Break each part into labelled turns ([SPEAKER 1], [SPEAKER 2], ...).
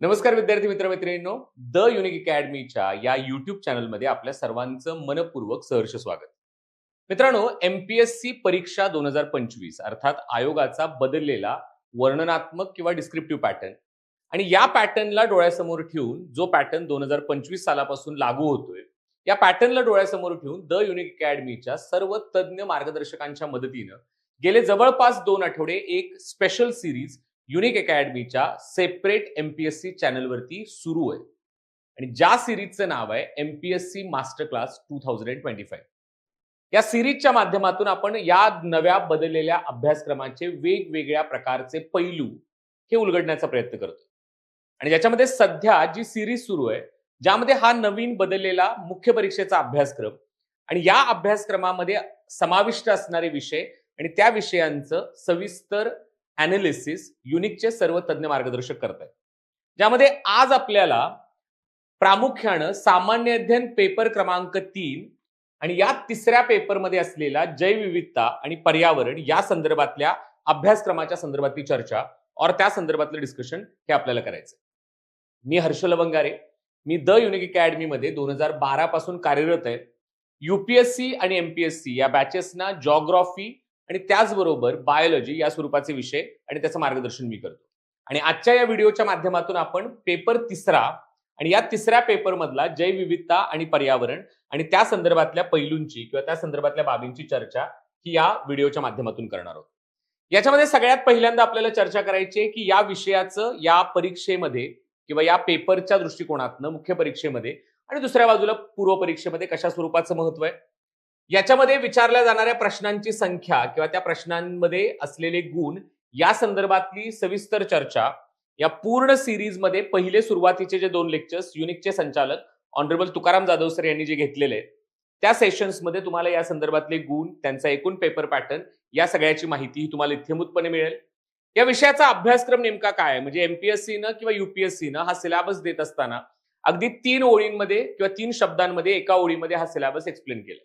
[SPEAKER 1] नमस्कार विद्यार्थी मित्रमैत्रिणींनो the unique अकॅडमीच्या या युट्यूब चॅनलमध्ये आपल्या सर्वांचं मनपूर्वक सहर्ष स्वागत. मित्रांनो एमपीएससी परीक्षा दोन हजार पंचवीस अर्थात आयोगाचा बदललेला वर्णनात्मक किंवा डिस्क्रिप्टिव्ह पॅटर्न आणि या पॅटर्नला डोळ्यासमोर ठेवून जो पॅटर्न दोन हजार पंचवीस सालापासून लागू होतोय या पॅटर्नला डोळ्यासमोर ठेवून द युनिक अकॅडमीच्या सर्व तज्ज्ञ मार्गदर्शकांच्या मदतीनं गेले जवळपास दोन आठवडे एक स्पेशल सिरीज युनिक अकॅडमीच्या सेपरेट एमपीएससी चॅनलवरती सुरू आहे. आणि ज्या सिरीजचं नाव आहे MPSC master class two thousand twenty five या सिरीजच्या माध्यमातून आपण या नव्या बदललेल्या अभ्यासक्रमाचे वेगवेगळ्या प्रकारचे पैलू हे उलगडण्याचा प्रयत्न करतो आणि ज्याच्यामध्ये सध्या जी सिरीज सुरू आहे ज्यामध्ये हा नवीन बदललेला मुख्य परीक्षेचा अभ्यासक्रम आणि या अभ्यासक्रमामध्ये समाविष्ट असणारे विषय आणि त्या विषयांचं सविस्तर अनालिसिस युनिकचे सर्व तज्ज्ञ मार्गदर्शक करत आहेत ज्यामध्ये आज आपल्याला प्रामुख्यानं सामान्य अध्ययन पेपर क्रमांक तीन आणि या तिसऱ्या पेपरमध्ये असलेला जैवविविधता आणि पर्यावरण या संदर्भातल्या अभ्यासक्रमाच्या संदर्भातली चर्चा और त्या संदर्भातलं डिस्कशन हे आपल्याला करायचं मी हर्षल वंगारे मी द युनिक अकॅडमीमध्ये दोन हजार बारा पासून कार्यरत आहे. युपीएससी आणि एमपीएससी या बॅचेसना जॉग्रॉफी आणि त्याचबरोबर बायोलॉजी या स्वरूपाचे विषय आणि त्याचं मार्गदर्शन मी करतो. आणि आजच्या या व्हिडिओच्या माध्यमातून आपण पेपर तिसरा आणि या तिसऱ्या पेपरमधला जैवविविधता आणि पर्यावरण आणि त्या संदर्भातल्या पैलूंची किंवा त्या संदर्भातल्या बाबींची चर्चा ही या व्हिडिओच्या माध्यमातून करणार आहोत. याच्यामध्ये सगळ्यात पहिल्यांदा आपल्याला चर्चा करायची आहे की या विषयाचं या परीक्षेमध्ये किंवा या पेपरच्या दृष्टिकोनातनं मुख्य परीक्षेमध्ये आणि दुसऱ्या बाजूला पूर्व परीक्षेमध्ये कशा स्वरूपाचं महत्त्व आहे? याच्यामध्ये विचारल्या जाणाऱ्या प्रश्नांची संख्या किंवा त्या प्रश्नांमध्ये असलेले गुण या संदर्भातली सविस्तर चर्चा या पूर्ण सिरीजमध्ये पहिले सुरुवातीचे जे दोन लेक्चर्स युनिकचे संचालक ऑनरेबल तुकाराम जाधव सर यांनी जे घेतलेले आहेत त्या सेशन्समध्ये तुम्हाला या संदर्भातले गुण त्यांचा एकूण पेपर पॅटर्न या सगळ्याची माहिती ही तुम्हाला इथेमूतपणे मिळेल. या विषयाचा अभ्यासक्रम नेमका काय आहे? म्हणजे एमपीएससीनं किंवा युपीएससीनं हा सिलेबस देत असताना अगदी तीन ओळींमध्ये किंवा तीन शब्दांमध्ये एका ओळीमध्ये हा सिलेबस एक्सप्लेन केला.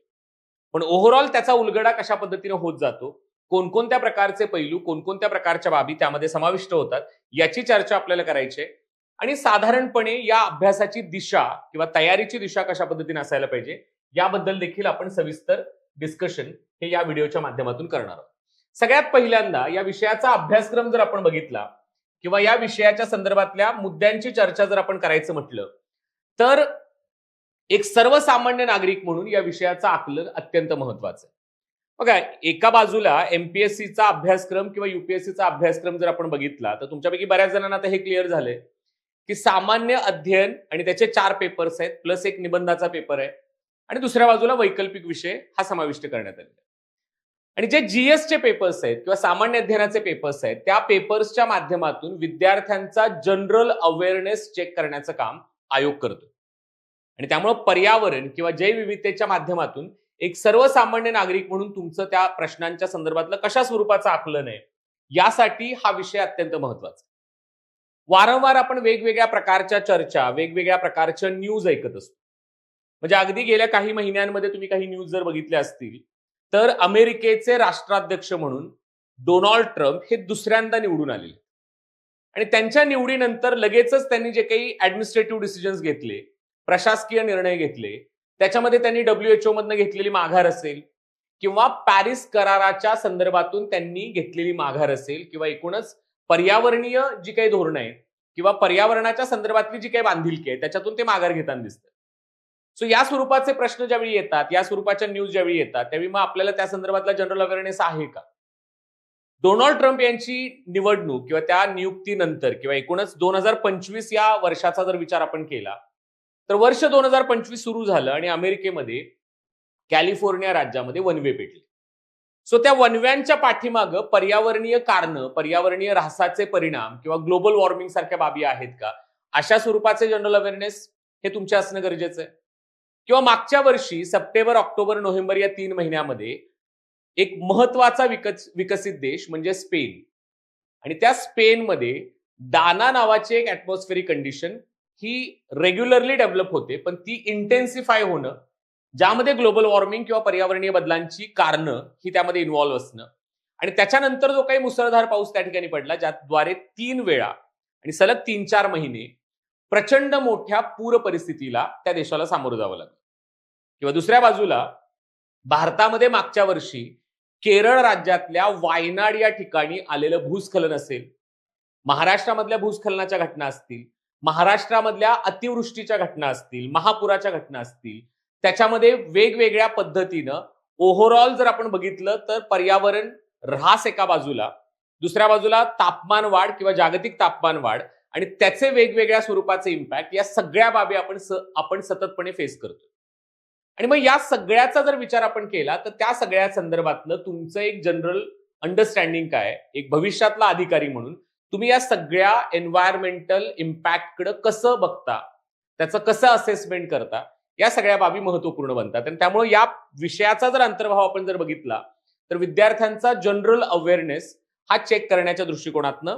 [SPEAKER 1] पण ओव्हरऑल त्याचा उलगडा कशा पद्धतीने होत जातो कोणकोणत्या प्रकारचे पैलू कोणकोणत्या प्रकारच्या बाबी त्यामध्ये समाविष्ट होतात याची चर्चा आपल्याला करायची आहे. आणि साधारणपणे या अभ्यासाची दिशा किंवा तयारीची दिशा कशा पद्धतीने असायला पाहिजे याबद्दल देखील आपण सविस्तर डिस्कशन हे या व्हिडिओच्या माध्यमातून करणार आहोत. सगळ्यात पहिल्यांदा या विषयाचा अभ्यासक्रम जर आपण बघितला किंवा या विषयाच्या संदर्भातल्या मुद्द्यांची चर्चा जर आपण करायचं म्हटलं तर एक सर्वसामान्य नागरिक म्हणून या विषयाचं आकलन अत्यंत महत्वाचं आहे. बघा एका बाजूला एमपीएससीचा अभ्यासक्रम किंवा युपीएससीचा अभ्यासक्रम जर आपण बघितला तर तुमच्यापैकी बऱ्याच जणांना आता हे क्लिअर झालंय की सामान्य अध्ययन आणि त्याचे चार पेपर्स आहेत प्लस एक निबंधाचा पेपर आहे आणि दुसऱ्या बाजूला वैकल्पिक विषय हा समाविष्ट करण्यात आलेला आणि जे जीएसचे पेपर्स आहेत किंवा सामान्य अध्ययनाचे पेपर्स आहेत त्या पेपर्सच्या माध्यमातून विद्यार्थ्यांचा जनरल अवेअरनेस चेक करण्याचं काम आयोग करतो. आणि त्यामुळं पर्यावरण किंवा जैवविविधतेच्या माध्यमातून एक सर्वसामान्य नागरिक म्हणून तुमचं त्या प्रश्नांच्या संदर्भातलं कशा स्वरूपाचं आकलन आहे यासाठी हा विषय अत्यंत महत्त्वाचा वारंवार आपण वेगवेगळ्या प्रकारच्या चर्चा वेगवेगळ्या प्रकारच्या न्यूज ऐकत असतो. म्हणजे अगदी गेल्या काही महिन्यांमध्ये तुम्ही काही न्यूज जर बघितल्या असतील तर अमेरिकेचे राष्ट्राध्यक्ष म्हणून डोनाल्ड ट्रम्प हे दुसऱ्यांदा निवडून आलेले. आणि त्यांच्या निवडीनंतर लगेचच त्यांनी जे काही ऍडमिनिस्ट्रेटिव्ह डिसिजन्स घेतले प्रशासकीय निर्णय घेतले. त्याच्यामध्ये त्यांनी डब्ल्यूएचओ मधनं घेतलेली माघार असेल किंवा पॅरिस कराराच्या संदर्भातून त्यांनी घेतलेली माघार असेल किंवा एकूणच पर्यावरणीय जी काही धोरणं आहेत किंवा पर्यावरणाच्या संदर्भातली जी काही बांधिलकी आहे त्याच्यातून ते माघार घेताना दिसतं सो या स्वरूपाचे प्रश्न ज्यावेळी येतात या स्वरूपाच्या न्यूज ज्यावेळी येतात त्यावेळी मग आपल्याला त्या संदर्भातला जनरल अवेअरनेस आहे का? डोनाल्ड ट्रम्प यांची निवडणूक किंवा त्या नियुक्तीनंतर किंवा एकूणच दोन हजार पंचवीस या वर्षाचा जर विचार आपण केला तर वर्ष दोन हजार पंचवीस सुरू झालं आणि अमेरिकेमध्ये कॅलिफोर्निया राज्यामध्ये वनवे पेटले. सो त्या वनव्यांच्या पाठीमागं पर्यावरणीय कारण पर्यावरणीय ऱ्हासाचे परिणाम किंवा ग्लोबल वॉर्मिंग सारख्या बाबी आहेत का? अशा स्वरूपाचे जनरल अवेअरनेस हे तुमचे असणं गरजेचं आहे. किंवा मागच्या वर्षी सप्टेंबर ऑक्टोबर नोव्हेंबर या तीन महिन्यामध्ये एक महत्त्वाचा विकस विकसित देश म्हणजे स्पेन. आणि त्या स्पेनमध्ये दाना नावाची एक ऍटमॉस्फेरिक कंडिशन ही रेग्युलरली डेव्हलप होते पण ती इंटेन्सिफाय होणं ज्यामध्ये ग्लोबल वॉर्मिंग किंवा पर्यावरणीय बदलांची कारणं ही त्यामध्ये इन्व्हॉल्व्ह असणं. आणि त्याच्यानंतर जो काही मुसळधार पाऊस त्या ठिकाणी पडला ज्याद्वारे तीन वेळा आणि सलग तीन चार महिने प्रचंड मोठ्या पूर परिस्थितीला त्या देशाला सामोरं जावं लागलं. किंवा दुसऱ्या बाजूला भारतामध्ये मागच्या वर्षी केरळ राज्यातल्या वायनाड या ठिकाणी आलेलं भूस्खलन असेल महाराष्ट्रामधल्या भूस्खलनाच्या घटना असतील महाराष्ट्रामधल्या अतिवृष्टीच्या घटना असतील महापुराच्या घटना असतील त्याच्यामध्ये वेगवेगळ्या पद्धतीनं ओव्हरऑल जर आपण बघितलं तर पर्यावरण ऱ्हास एका बाजूला दुसऱ्या बाजूला तापमान वाढ किंवा जागतिक तापमान वाढ आणि त्याचे वेगवेगळ्या स्वरूपाचे इम्पॅक्ट या सगळ्या बाबी आपण स- आपण सततपणे फेस करतो आणि मग या सगळ्याचा जर विचार आपण केला तर त्या सगळ्या संदर्भातलं तुमचं एक जनरल अंडरस्टँडिंग काय एक भविष्यातला अधिकारी म्हणून तुम्ही या सगळ्या एन्व्हायरमेंटल इम्पॅक्टकडे कसं बघता त्याचं कसं असेसमेंट करता या सगळ्या बाबी महत्त्वपूर्ण बनतात. आणि त्यामुळे या विषयाचा जर अंतर्भाव आपण जर बघितला तर विद्यार्थ्यांचा जनरल अवेअरनेस हा चेक करण्याच्या दृष्टिकोनातनं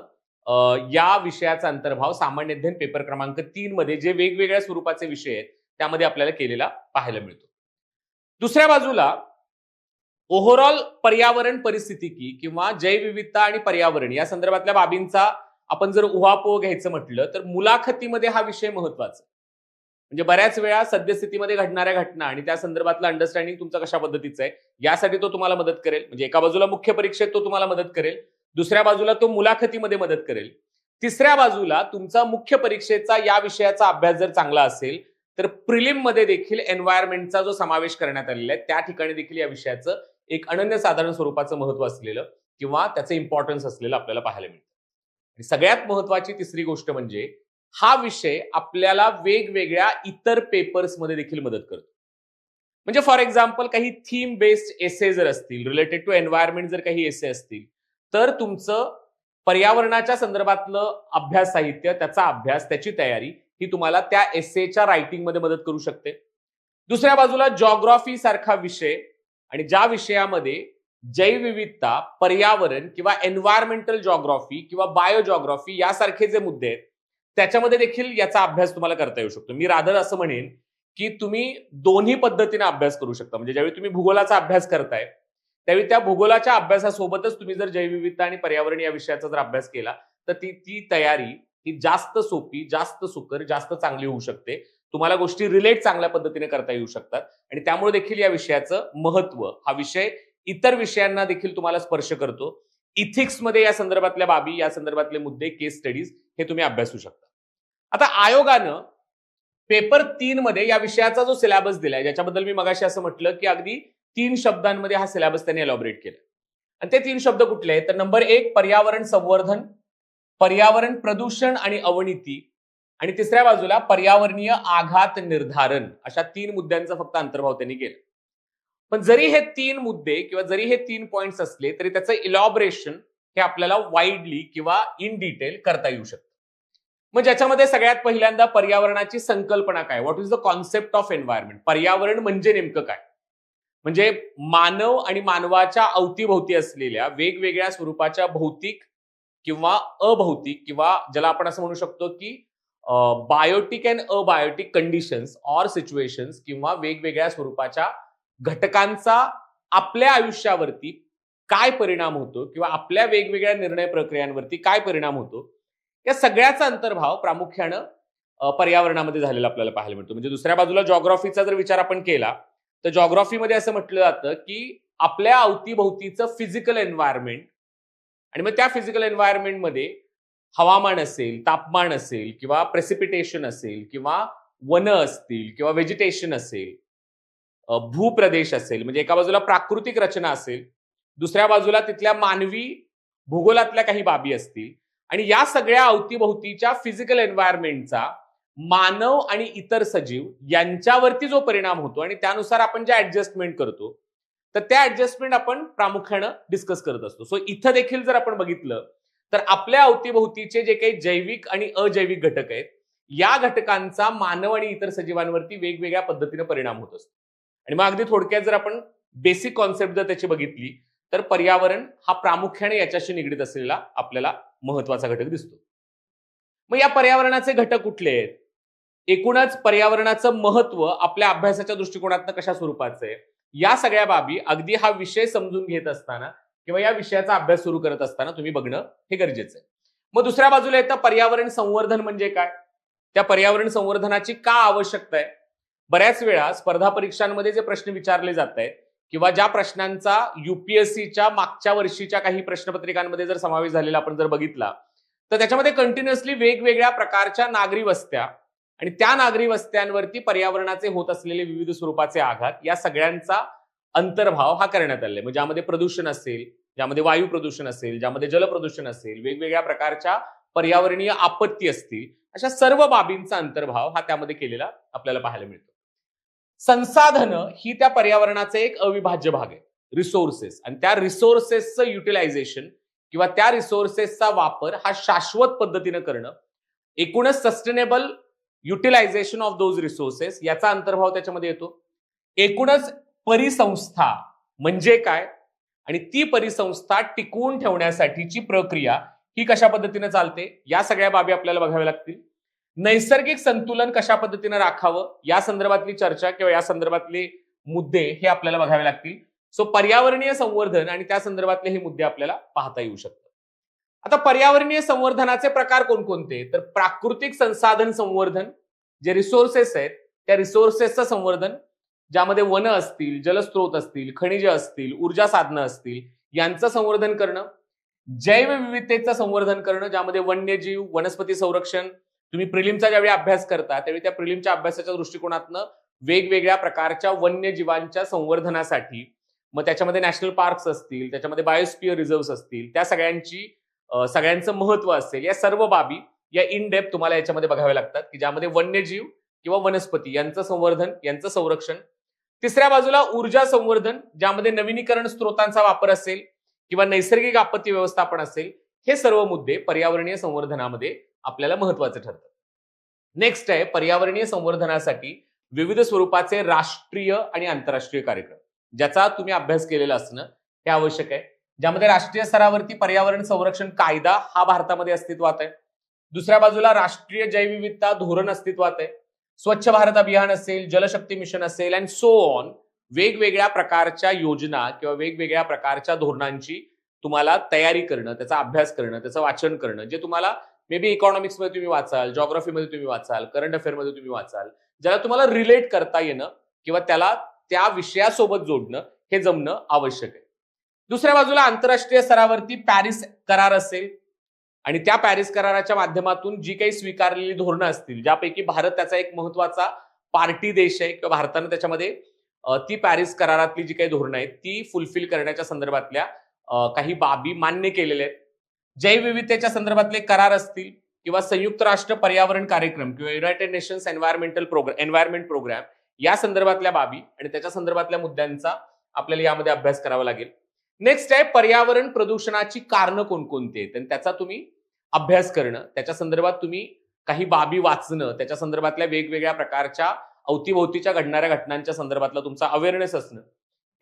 [SPEAKER 1] या विषयाचा अंतर्भाव सामान्य अध्ययन पेपर क्रमांक तीन मध्ये जे वेगवेगळ्या स्वरूपाचे विषय आहेत त्यामध्ये आपल्याला केलेला पाहायला मिळतो. दुसऱ्या बाजूला ओव्हरऑल पर्यावरण परिस्थितिकी किंवा जैवविविधता आणि पर्यावरण या संदर्भातल्या बाबींचा आपण जर उहापोह घ्यायचं म्हटलं तर मुलाखतीमध्ये हा विषय महत्त्वाचा म्हणजे बऱ्याच वेळा सद्यस्थितीमध्ये घडणाऱ्या घटना आणि त्या संदर्भातलं अंडरस्टँडिंग तुमचा कशा पद्धतीचं आहे यासाठी तो तुम्हाला मदत करेल. म्हणजे एका बाजूला मुख्य परीक्षेत तो तुम्हाला मदत करेल दुसऱ्या बाजूला तो मुलाखतीमध्ये मदत करेल. तिसऱ्या बाजूला तुमचा मुख्य परीक्षेचा या विषयाचा अभ्यास जर चांगला असेल तर प्रिलिममध्ये देखील एन्व्हायरमेंटचा जो समावेश करण्यात आलेला आहे त्या ठिकाणी देखील या विषयाचं एक अनन्यसाधारण स्वरूपाचं महत्त्व असलेलं किंवा त्याचं इम्पॉर्टन्स असलेलं आपल्याला पाहायला मिळतं. आणि सगळ्यात महत्वाची तिसरी गोष्ट म्हणजे हा विषय आपल्याला वेगवेगळ्या इतर पेपर्समध्ये देखील मदत करतो. म्हणजे फॉर एक्झाम्पल काही थीम बेस्ड एसे जर असतील रिलेटेड टू एन्व्हायरमेंट जर काही एसे असतील तर तुमचं पर्यावरणाच्या संदर्भातलं अभ्यास साहित्य त्याचा अभ्यास त्याची तयारी ही तुम्हाला त्या एसेच्या रायटिंगमध्ये मदत करू शकते. दुसऱ्या बाजूला जॉग्रॉफी सारखा विषय आणि ज्या विषयामध्ये जैवविविधता पर्यावरण किंवा एन्व्हायरमेंटल जॉग्रॉफी किंवा बायोजॉग्रॉफी यासारखे जे मुद्दे आहेत त्याच्यामध्ये देखील याचा अभ्यास तुम्हाला करता येऊ शकतो. मी रादर असं म्हणेन की तुम्ही दोन्ही पद्धतीने अभ्यास करू शकता. म्हणजे ज्यावेळी तुम्ही भूगोलाचा अभ्यास करताय त्यावेळी त्या भूगोलाच्या अभ्यासासोबतच तुम्ही जर जैवविविधता आणि पर्यावरण या विषयाचा जर अभ्यास केला तर ती ती तयारी ही जास्त सोपी जास्त सुकर जास्त चांगली होऊ शकते. तुम्हाला गोष्टी रिलेट चांगल्या पद्धतीने करता येऊ शकतात. आणि त्यामुळे देखील या विषयाचं महत्त्व हा विषय इतर विषयांना देखील तुम्हाला स्पर्श करतो. इथिक्समध्ये या संदर्भातल्या बाबी या संदर्भातले मुद्दे केस स्टडीज हे तुम्ही अभ्यासू शकता. आता आयोगानं पेपर तीन मध्ये या विषयाचा जो सिलेबस दिलाय ज्याच्याबद्दल मी मगाशी असं म्हटलं की अगदी तीन शब्दांमध्ये हा सिलेबस त्यांनी एलॉबरेट केला. आणि ते तीन शब्द कुठले आहेत? तर नंबर एक पर्यावरण संवर्धन पर्यावरण प्रदूषण आणि अवनीती. आणि तिसऱ्या बाजूला पर्यावरणीय आघात निर्धारण अशा तीन मुद्द्यांचा फक्त अंतर्भाव त्यांनी केला. पण जरी हे तीन मुद्दे किंवा जरी हे तीन पॉइंट्स असले तरी त्याचं इलॉबरेशन हे आपल्याला वाईडली किंवा इन डिटेल करता येऊ शकतं. मग ज्याच्यामध्ये सगळ्यात पहिल्यांदा पर्यावरणाची संकल्पना काय? What is the concept of environment पर्यावरण म्हणजे नेमकं काय? म्हणजे मानव आणि मानवाच्या अवतीभोवती असलेल्या वेगवेगळ्या स्वरूपाच्या भौतिक किंवा अभौतिक किंवा ज्याला आपण असं म्हणू शकतो की biotic and abiotic conditions or situations किंवा वेगवेगळ्या स्वरूपाच्या घटकांचा आपल्या आयुष्यावरती काय परिणाम होतो किंवा आपल्या वेगवेगळ्या निर्णय प्रक्रियांवरती काय परिणाम होतो या सगळ्याचा अंतर्भाव प्रामुख्यानं पर्यावरणामध्ये झालेला आपल्याला पाहायला मिळतो. म्हणजे दुसऱ्या बाजूला जॉग्राफीचा जर विचार आपण केला तर जॉग्राफीमध्ये असं म्हटलं जातं की आपल्या अवतीभोवतीचं फिजिकल एन्व्हायरमेंट आणि मग त्या फिजिकल एन्व्हायरमेंटमध्ये हवामान असेल तापमान असेल किंवा प्रेसिपिटेशन असेल किंवा वन असतील किंवा व्हेजिटेशन असेल भूप्रदेश असेल म्हणजे एका बाजूला प्राकृतिक रचना असेल दुसऱ्या बाजूला तिथल्या मानवी भूगोलातल्या काही बाबी असतील आणि या सगळ्या अवतीभोवतीच्या फिजिकल एन्व्हायरमेंटचा मानव आणि इतर सजीव यांच्यावरती जो परिणाम होतो आणि त्यानुसार आपण ज्या ऍडजस्टमेंट करतो तर त्या ऍडजस्टमेंट आपण प्रामुख्यानं डिस्कस करत असतो. सो इथं देखील जर आपण बघितलं तर आपल्या अवतीभोवतीचे जे काही जैविक आणि अजैविक घटक आहेत या घटकांचा मानव आणि इतर सजीवांवरती वेगवेगळ्या पद्धतीने परिणाम होत असतो. आणि मग अगदी थोडक्यात जर आपण बेसिक कॉन्सेप्ट जर त्याची बघितली तर पर्यावरण हा प्रामुख्याने याच्याशी निगडीत असलेला आपल्याला महत्त्वाचा घटक दिसतो. मग या पर्यावरणाचे घटक कुठले आहेत? एकूणच पर्यावरणाचं महत्त्व आपल्या अभ्यासाच्या दृष्टिकोनातनं कशा स्वरूपाचं आहे? या सगळ्या बाबी अगदी हा विषय समजून घेत असताना किंवा या विषयाचा अभ्यास सुरू करत असताना तुम्ही बघणं हे गरजेचं आहे. मग दुसऱ्या बाजूला येतं पर्यावरण संवर्धन म्हणजे काय? त्या पर्यावरण संवर्धनाची का आवश्यकता आहे? बऱ्याच वेळा स्पर्धा परीक्षांमध्ये जे प्रश्न विचारले जात आहेत किंवा ज्या प्रश्नांचा युपीएससीच्या मागच्या वर्षीच्या काही प्रश्नपत्रिकांमध्ये जर समावेश झालेला आपण जर बघितला तर त्याच्यामध्ये कंटिन्युअसली वेगवेगळ्या प्रकारच्या नागरी वस्त्या आणि त्या नागरी वस्त्यांवरती पर्यावरणाचे होत असलेले विविध स्वरूपाचे आघात या सगळ्यांचा अंतर्भाव हा करण्यात आलेला आहे. म्हणजे ज्यामध्ये प्रदूषण असेल ज्यामध्ये वायू प्रदूषण असेल ज्यामध्ये जलप्रदूषण असेल वेगवेगळ्या प्रकारच्या पर्यावरणीय आपत्ती असतील अशा सर्व बाबींचा अंतर्भाव हा त्यामध्ये केलेला आपल्याला पाहायला मिळतो. संसाधनं ही त्या पर्यावरणाचे एक अविभाज्य भाग आहे. रिसोर्सेस. आणि त्या रिसोर्सेसचं युटिलायझेशन किंवा त्या रिसोर्सेसचा वापर हा शाश्वत पद्धतीनं करणं एकूणच sustainable utilisation of those resources याचा अंतर्भाव त्याच्यामध्ये येतो. एकूणच परिसंस्था म्हणजे काय? आणि ती परिसंस्था टिकवून ठेवण्यासाठीची प्रक्रिया ही कशा पद्धतीने चालते? या सगळ्या बाबी आपल्याला बघाव्या लागतील. नैसर्गिक संतुलन कशा पद्धतीने राखावं? या संदर्भातली चर्चा किंवा या संदर्भातले मुद्दे हे आपल्याला बघावे लागतील. सो पर्यावरणीय संवर्धन आणि त्या संदर्भातले हे मुद्दे आपल्याला पाहता येऊ शकतात. आता पर्यावरणीय संवर्धनाचे प्रकार कोणकोणते? तर प्राकृतिक संसाधन संवर्धन जे रिसोर्सेस आहेत त्या रिसोर्सेसचं संवर्धन ज्यामध्ये वन असतील जलस्रोत असतील खनिज असतील ऊर्जा साधनं असतील यांचं संवर्धन करणं जैवविविधतेचं संवर्धन करणं ज्यामध्ये वन्यजीव वनस्पती संरक्षण तुम्ही प्रिलिमचा ज्यावेळी अभ्यास करता त्यावेळी त्या प्रिलिमच्या अभ्यासाच्या दृष्टिकोनातनं वेगवेगळ्या प्रकारच्या वन्यजीवांच्या संवर्धनासाठी मग त्याच्यामध्ये नॅशनल पार्क्स असतील त्याच्यामध्ये बायोस्पियर रिझर्व्ह असतील त्या सगळ्यांची सगळ्यांचं महत्त्व असेल या सर्व बाबी या इन डेप्थ तुम्हाला याच्यामध्ये बघाव्या लागतात की ज्यामध्ये वन्यजीव किंवा वनस्पती यांचं संवर्धन यांचं संरक्षण तिसऱ्या बाजूला ऊर्जा संवर्धन ज्यामध्ये नवीनीकरण स्रोतांचा वापर असेल किंवा नैसर्गिक आपत्ती व्यवस्थापन असेल हे सर्व मुद्दे पर्यावरणीय संवर्धनामध्ये आपल्याला महत्त्वाचे ठरतं. नेक्स्ट आहे पर्यावरणीय संवर्धनासाठी विविध स्वरूपाचे राष्ट्रीय आणि आंतरराष्ट्रीय कार्यक्रम. ज्याचा तुम्ही अभ्यास केलेला असणं हे आवश्यक आहे. ज्यामध्ये राष्ट्रीय स्तरावरती पर्यावरण संरक्षण कायदा हा भारतामध्ये अस्तित्वात आहे. दुसऱ्या बाजूला राष्ट्रीय जैवविविधता धोरण अस्तित्वात आहे. स्वच्छ भारत अभियान असेल जलशक्ती मिशन असेल अँड सो ऑन वेगवेगळ्या प्रकारच्या योजना किंवा वेगवेगळ्या प्रकारच्या धोरणांची तुम्हाला तयारी करणं त्याचा अभ्यास करणं त्याचं वाचन करणं जे तुम्हाला मे बी इकॉनॉमिक्समध्ये तुम्ही वाचाल जॉग्राफीमध्ये तुम्ही वाचाल करंट अफेअरमध्ये तुम्ही वाचाल ज्याला तुम्हाला रिलेट करता येणं किंवा त्याला त्या विषयासोबत जोडणं हे जमणं आवश्यक आहे. दुसऱ्या बाजूला आंतरराष्ट्रीय स्तरावरती पॅरिस करार असेल आणि त्या पॅरिस कराराच्या माध्यमातून जी काही स्वीकारलेली धोरणं असतील ज्यापैकी भारत त्याचा एक महत्त्वाचा पार्टी देश आहे किंवा भारतानं त्याच्यामध्ये ती पॅरिस करारातली जी काही धोरणं आहेत ती फुलफिल करण्याच्या संदर्भातल्या काही बाबी मान्य केलेल्या आहेत. जैवविविधतेच्या संदर्भातले करार असतील किंवा संयुक्त राष्ट्र पर्यावरण कार्यक्रम किंवा United Nations environmental programme environment programme या संदर्भातल्या बाबी आणि त्याच्या संदर्भातल्या मुद्द्यांचा आपल्याला यामध्ये अभ्यास करावा लागेल. नेक्स्ट आहे पर्यावरण प्रदूषणाची कारणं कोणकोणती आहेत? आणि त्याचा तुम्ही अभ्यास करणं त्याच्या संदर्भात तुम्ही काही बाबी वाचणं त्याच्या संदर्भातल्या वेगवेगळ्या प्रकारच्या अवतीभोवतीच्या घडणाऱ्या घटनांच्या संदर्भातला तुमचा अवेअरनेस असणं.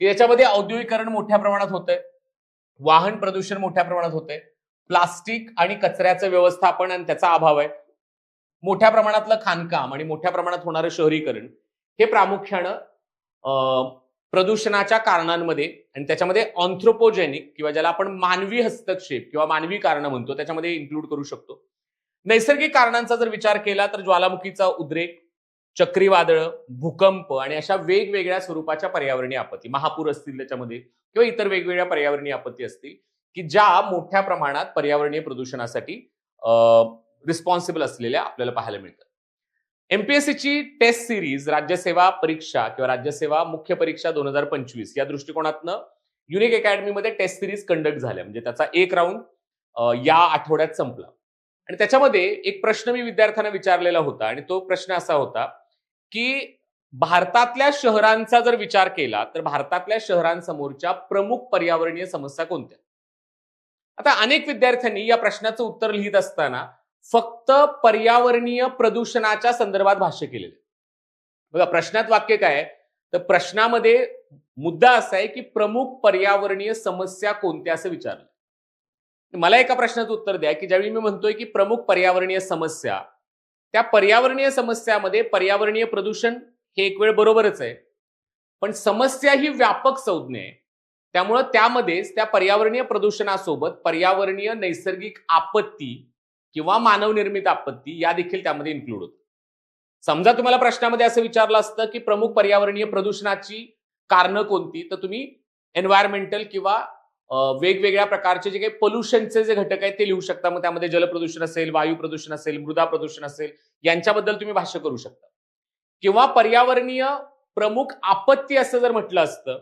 [SPEAKER 1] की याच्यामध्ये औद्योगिकरण मोठ्या प्रमाणात होतंय वाहन प्रदूषण मोठ्या प्रमाणात होतंय प्लास्टिक आणि कचऱ्याचं व्यवस्थापन आणि त्याचा अभाव आहे. मोठ्या प्रमाणातलं खाणकाम आणि मोठ्या प्रमाणात होणारं शहरीकरण हे प्रामुख्यानं प्रदूषणाच्या कारणांमध्ये आणि त्याच्यामध्ये ऑन्थ्रोपोजेनिक किंवा ज्याला आपण मानवी हस्तक्षेप किंवा मानवी कारण म्हणतो त्याच्यामध्ये इन्क्लूड करू शकतो. नैसर्गिक कारणांचा जर विचार केला तर ज्वालामुखीचा उद्रेक चक्रीवादळ भूकंप आणि अशा वेगवेगळ्या स्वरूपाच्या पर्यावरणीय आपत्ती महापूर असतील त्याच्यामध्ये किंवा इतर वेगवेगळ्या पर्यावरणीय आपत्ती असतील की ज्या मोठ्या प्रमाणात पर्यावरणीय प्रदूषणासाठी रिस्पॉन्सिबल असलेल्या आपल्याला पाहायला मिळतात. एमपीएससीची टेस्ट सिरीज राज्यसेवा परीक्षा किंवा राज्यसेवा मुख्य परीक्षा दोन हजार पंचवीस या दृष्टिकोनातनं युनिक अकॅडमीमध्ये टेस्ट सिरीज कंडक्ट झाल्या. म्हणजे त्याचा एक राऊंड या आठवड्यात संपला. आणि त्याच्यामध्ये एक प्रश्न मी विद्यार्थ्यांना विचारलेला होता आणि तो प्रश्न असा होता की भारतातल्या शहरांचा जर विचार केला तर भारतातल्या शहरांसमोरच्या प्रमुख पर्यावरणीय समस्या कोणत्या? आता अनेक विद्यार्थ्यांनी या प्रश्नाचं उत्तर लिहित असताना फक्त पर्यावरणीय प्रदूषणाच्या संदर्भात भाष्य केलेलं बघा प्रश्नात वाक्य काय तर प्रश्नामध्ये मुद्दा असा आहे की प्रमुख पर्यावरणीय समस्या कोणत्या असं विचारलं. मला एका प्रश्नाचं उत्तर द्या की ज्यावेळी मी म्हणतोय की प्रमुख पर्यावरणीय समस्या त्या पर्यावरणीय समस्यामध्ये पर्यावरणीय प्रदूषण हे एक वेळ बरोबरच आहे. पण समस्या ही व्यापक संज्ञा आहे. त्यामुळं त्यामध्येच त्या पर्यावरणीय प्रदूषणासोबत पर्यावरणीय नैसर्गिक आपत्ती किंवा मानवनिर्मित आपत्ती या देखील त्यामध्ये इन्क्लूड होत. समजा तुम्हाला प्रश्नामध्ये असं विचारलं असतं की प्रमुख पर्यावरणीय प्रदूषणाची कारणं कोणती? तर तुम्ही एन्व्हायरमेंटल किंवा वेगवेगळ्या प्रकारचे जे काही पोल्युशनचे जे घटक आहेत ते लिहू शकता. मग त्यामध्ये जलप्रदूषण असेल वायू प्रदूषण असेल मृदा प्रदूषण असेल यांच्याबद्दल तुम्ही भाष्य करू शकता. किंवा पर्यावरणीय प्रमुख आपत्ती असं जर म्हटलं असतं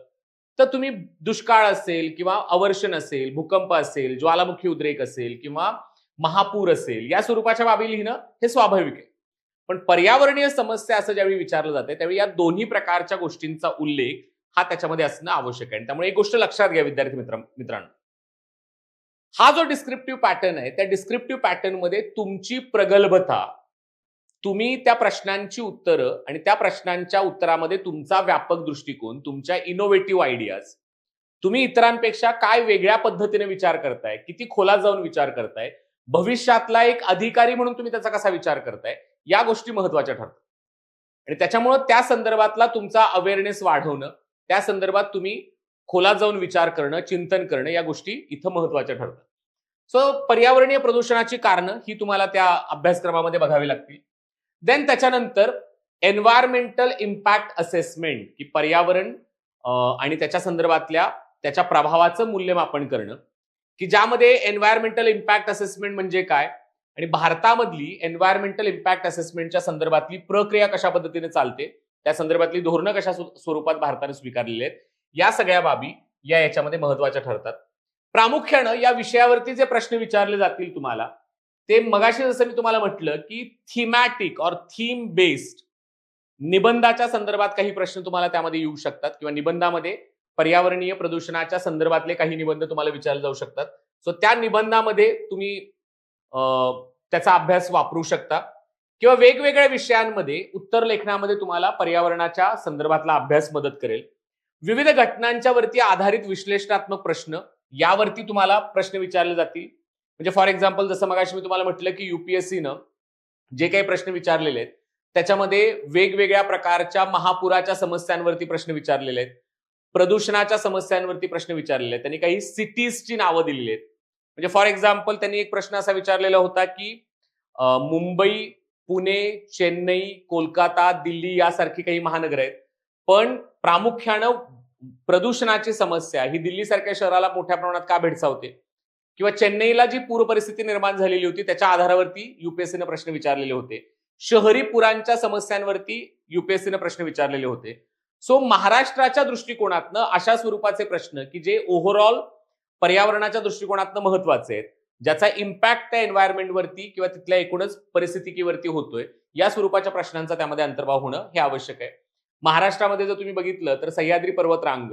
[SPEAKER 1] तर तुम्ही दुष्काळ असेल किंवा अवर्षण असेल भूकंप असेल ज्वालामुखी उद्रेक असेल किंवा महापूर असेल या स्वरूपाच्या बाबी लिहिणं हे स्वाभाविक आहे. पण पर्यावरणीय समस्या असं ज्यावेळी विचारलं जाते त्यावेळी या दोन्ही प्रकारच्या गोष्टींचा उल्लेख हा त्याच्यामध्ये असणं आवश्यक आहे. आणि त्यामुळे एक गोष्ट लक्षात घ्या विद्यार्थी मित्र मित्रांनो. हा जो डिस्क्रिप्टिव्ह पॅटर्न आहे त्या डिस्क्रिप्टिव्ह पॅटर्नमध्ये तुमची प्रगल्भता तुम्ही त्या प्रश्नांची उत्तरं आणि त्या प्रश्नांच्या उत्तरामध्ये तुमचा व्यापक दृष्टिकोन तुमच्या इनोव्हेटिव्ह आयडियाज तुम्ही इतरांपेक्षा काय वेगळ्या पद्धतीने विचार करताय किती खोलात जाऊन विचार करताय भविष्यातला एक अधिकारी म्हणून तुम्ही त्याचा कसा विचार करताय? या गोष्टी महत्त्वाच्या ठरतात. आणि त्याच्यामुळं त्या संदर्भातला तुमचा अवेअरनेस वाढवणं त्या संदर्भात तुम्ही खोलात जाऊन विचार करणं चिंतन करणं या गोष्टी इथं महत्त्वाच्या ठरतात. सो पर्यावरणीय प्रदूषणाची कारणं ही तुम्हाला त्या अभ्यासक्रमामध्ये बघावी लागतील. देन त्याच्यानंतर एन्व्हायरमेंटल इम्पॅक्ट असेसमेंट की पर्यावरण आणि त्याच्या संदर्भातल्या त्याच्या प्रभावाचं मूल्यमापन करणं. की ज्यामध्ये एन्व्हायरमेंटल इम्पॅक्ट असेसमेंट म्हणजे काय? आणि भारतामधली एन्व्हायरमेंटल इम्पॅक्ट असेसमेंटच्या संदर्भातली प्रक्रिया कशा पद्धतीने चालते? त्या संदर्भातली धोरणं कशा स्वरूपात भारताने स्वीकारलेली आहेत? या सगळ्या बाबी या याच्यामध्ये महत्त्वाच्या ठरतात. प्रामुख्यानं या विषयावरती जे प्रश्न विचारले जातील तुम्हाला ते मगाशी जसं मी तुम्हाला म्हटलं की थीमॅटिक और थीम बेस्ड निबंधाच्या संदर्भात काही प्रश्न तुम्हाला त्यामध्ये येऊ शकतात किंवा निबंधामध्ये पर्यावरणीय प्रदूषणाच्या संदर्भातले काही निबंध तुम्हाला विचारले जाऊ शकतात. सो त्या निबंधामध्ये तुम्ही त्याचा अभ्यास वापरू शकता. किंवा वेगवेगळ्या विषयांमध्ये उत्तर लेखनामध्ये तुम्हाला पर्यावरणाच्या संदर्भातला अभ्यास मदत करेल. विविध घटनांच्या वरती आधारित विश्लेषणात्मक प्रश्न यावरती तुम्हाला प्रश्न विचारले जातील. म्हणजे फॉर एक्झाम्पल जसं मगाशी मी तुम्हाला म्हटलं की युपीएससीनं जे काही प्रश्न विचारलेले आहेत त्याच्यामध्ये वेगवेगळ्या प्रकारच्या महापुराच्या समस्यांवरती प्रश्न विचारलेले आहेत. प्रदूषणाच्या समस्यांवरती प्रश्न विचारलेले आहेत. त्यांनी काही सिटीजची नावं दिलेली आहेत. म्हणजे फॉर एक्झाम्पल त्यांनी एक प्रश्न असा विचारलेला होता की मुंबई पुणे चेन्नई कोलकाता दिल्ली यासारखी काही महानगर आहेत. पण प्रामुख्यानं प्रदूषणाची समस्या ही दिल्लीसारख्या शहराला मोठ्या प्रमाणात का भेडसावते? किंवा चेन्नईला जी पूर परिस्थिती निर्माण झालेली होती त्याच्या आधारावरती युपीएससीनं प्रश्न विचारलेले होते. शहरी पुरांच्या समस्यांवरती युपीएससीनं प्रश्न विचारलेले होते. सो महाराष्ट्राच्या दृष्टिकोनातनं अशा स्वरूपाचे प्रश्न की जे ओव्हरऑल पर्यावरणाच्या दृष्टिकोनातनं महत्त्वाचे आहेत ज्याचा इम्पॅक्ट त्या एन्व्हायरमेंटवरती किंवा तिथल्या एकूणच परिस्थितीवरती होतोय या स्वरूपाच्या प्रश्नांचा त्यामध्ये अंतर्भाव होणं हे आवश्यक आहे. महाराष्ट्रामध्ये जर तुम्ही बघितलं तर सह्याद्री पर्वतरांग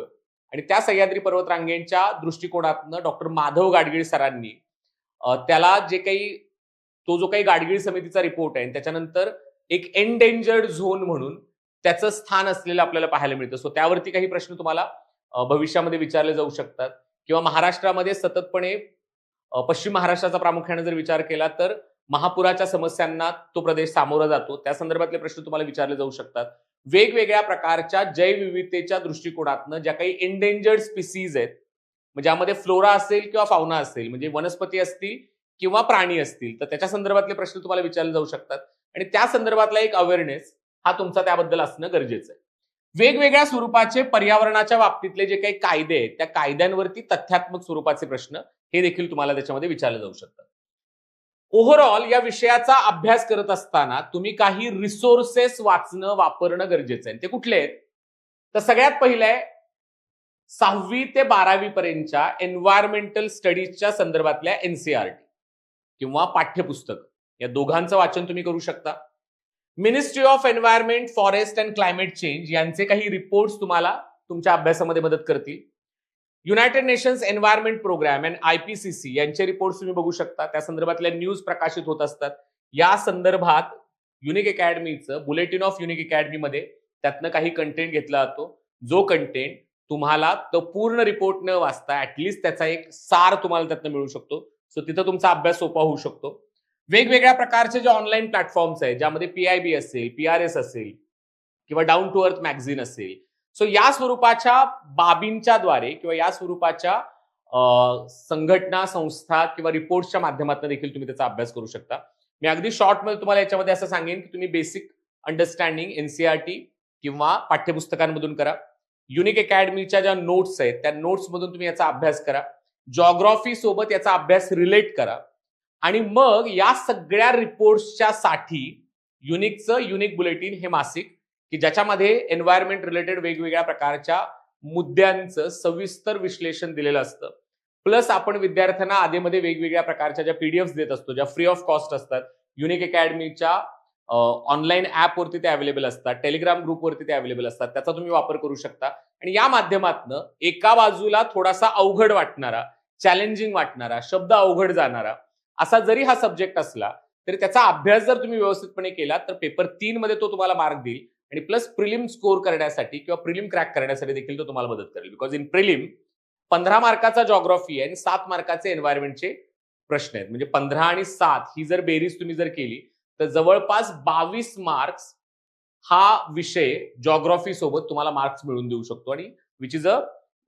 [SPEAKER 1] आणि त्या सह्याद्री पर्वतरांगेंच्या दृष्टिकोनातनं डॉक्टर माधव गाडगीळ सरांनी त्याला जे काही तो जो काही गाडगीळ समितीचा रिपोर्ट आहे त्याच्यानंतर एक एनडेंजर्ड झोन म्हणून त्याचं स्थान असलेलं आपल्याला पाहायला मिळतं. सो त्यावरती काही प्रश्न तुम्हाला भविष्यामध्ये विचारले जाऊ शकतात. किंवा महाराष्ट्रामध्ये सततपणे पश्चिम महाराष्ट्राचा प्रामुख्याने जर विचार केला तर महापुराच्या समस्यांना तो प्रदेश सामोरा जातो. त्या संदर्भातले प्रश्न तुम्हाला विचारले जाऊ शकतात. वेगवेगळ्या प्रकारच्या जैवविविधतेच्या दृष्टिकोनातनं ज्या काही एंडेंजर्ड स्पिसीज आहेत ज्यामध्ये फ्लोरा असेल किंवा फावना असेल म्हणजे वनस्पती असतील किंवा प्राणी असतील तर त्याच्या संदर्भातले प्रश्न तुम्हाला विचारले जाऊ शकतात. आणि त्या संदर्भातला एक अवेअरनेस हा तुमचा त्याबद्दल असणं गरजेचं आहे. वेगवेगळ्या स्वरूपाचे पर्यावरणाच्या बाबतीतले जे काही कायदे आहेत त्या कायद्यांवरती तथ्यात्मक स्वरूपाचे प्रश्न हे देखील तुम्हाला त्याच्यामध्ये विचारले जाऊ शकतात ओव्हरऑल या विषयाचा अभ्यास करत असताना तुम्ही काही रिसोर्सेस वाचणं वापरणं गरजेचं आहे. ते कुठले आहेत? तर सगळ्यात पहिलं आहे सहावी ते बारावी पर्यंतच्या एन्व्हायरमेंटल स्टडीजच्या संदर्भातल्या एनसीआरटी किंवा पाठ्यपुस्तक. या दोघांचं वाचन तुम्ही करू शकता. Ministry of environment forest and climate change यांचे काही रिपोर्ट्स तुम्हाला तुमच्या अभ्यासामध्ये मदत करतील. United Nations environment programme and IPCC यांचे रिपोर्ट्स तुम्ही बघू शकता. त्या संदर्भातल्या न्यूज प्रकाशित होत असतात. या संदर्भात युनिक अकॅडमीचं बुलेटिन ऑफ युनिक अकॅडमीमध्ये त्यातनं काही कंटेंट घेतला जातो. जो कंटेंट तुम्हाला तो पूर्ण रिपोर्ट न वाचता ऍटलिस्ट त्याचा एक सार तुम्हाला त्यातनं मिळू शकतो. सो तिथं तुमचा अभ्यास सोपा होऊ शकतो. वेगवेगळ्या प्रकारचे जे ऑनलाईन प्लॅटफॉर्म्स आहेत ज्यामध्ये पीआयबी असेल पी आर एस असेल किंवा डाऊन टू अर्थ मॅगझिन असेल. सो या स्वरूपाच्या बाबींच्या द्वारे किंवा या स्वरूपाच्या संघटना संस्था किंवा रिपोर्ट्सच्या माध्यमातून देखील तुम्ही त्याचा अभ्यास करू शकता. मी अगदी शॉर्टमध्ये तुम्हाला याच्यामध्ये असं सांगेन की तुम्ही बेसिक अंडरस्टँडिंग एनसीआरटी किंवा पाठ्यपुस्तकांमधून करा. युनिक अकॅडमीच्या ज्या नोट्स आहेत त्या नोट्समधून तुम्ही याचा अभ्यास करा. जॉग्रॉफी सोबत याचा अभ्यास रिलेट करा. आणि मग या सगळ्या रिपोर्ट्सच्या साठी युनिकचं युनिक बुलेटिन हे मासिक की ज्याच्यामध्ये एन्व्हायरमेंट रिलेटेड वेगवेगळ्या प्रकारच्या मुद्द्यांचं सविस्तर विश्लेषण दिलेलं असतं. प्लस आपण विद्यार्थ्यांना आधीमध्ये वेगवेगळ्या प्रकारच्या ज्या पीडीएफ देत असतो ज्या फ्री ऑफ कॉस्ट असतात युनिक अकॅडमीच्या ऑनलाईन ॲपवरती ते अवेलेबल असतात टेलिग्राम ग्रुपवरती ते अवेलेबल असतात त्याचा तुम्ही वापर करू शकता. आणि या माध्यमातनं एका बाजूला थोडासा अवघड वाटणारा चॅलेंजिंग वाटणारा शब्द अवघड जाणारा असा जरी हा सब्जेक्ट असला तरी त्याचा अभ्यास जर तुम्ही व्यवस्थितपणे केला तर पेपर तीन मध्ये तो तुम्हाला मार्क देईल. आणि प्लस प्रिलिम स्कोर करण्यासाठी किंवा प्रिलिम क्रॅक करण्यासाठी देखील तो तुम्हाला मदत करेल. बिकॉज इन प्रिलिम पंधरा मार्काचा जॉग्रॉफी आहे आणि सात मार्काचे एन्व्हायरमेंटचे प्रश्न आहेत. म्हणजे पंधरा आणि सात ही जर बेरीज तुम्ही जर केली तर जवळपास बावीस मार्क्स हा विषय जॉग्रॉफी सोबत तुम्हाला मार्क्स मिळवून देऊ शकतो. आणि विच इज अ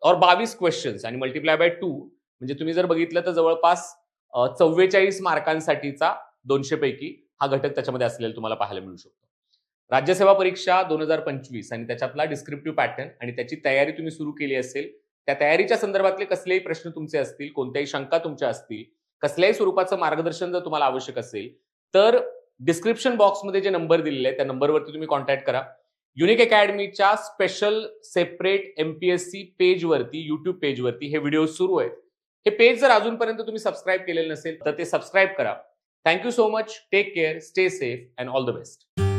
[SPEAKER 1] और बावीस क्वेश्चन्स आणि मल्टिप्लाय बाय टू म्हणजे तुम्ही जर बघितलं तर जवळपास चव्वेचाळीस मार्कांसाठीचा दोनशे पैकी हा घटक त्याच्यामध्ये असलेला तुम्हाला पाहायला मिळू शकतो. राज्यसेवा परीक्षा दोन हजार पंचवीस आणि त्याच्यातला डिस्क्रिप्टिव्ह पॅटर्न आणि त्याची तयारी तुम्ही सुरू केली असेल त्या तयारीच्या संदर्भातले कसलेही प्रश्न तुमचे असतील कोणत्याही शंका तुमच्या असतील कसल्याही स्वरूपाचं मार्गदर्शन जर तुम्हाला आवश्यक असेल तर डिस्क्रिप्शन बॉक्समध्ये जे नंबर दिलेले आहेत त्या नंबरवरती तुम्ही कॉन्टॅक्ट करा. युनिक अकॅडमीच्या स्पेशल सेपरेट एमपीएससी पेजवरती युट्यूब पेजवरती हे व्हिडिओ सुरू आहेत. हे पेज जर अजूनपर्यंत तुम्ही सबस्क्राईब केलेलं नसेल तर ते सबस्क्राईब करा. Thank you so much take care stay safe and all the best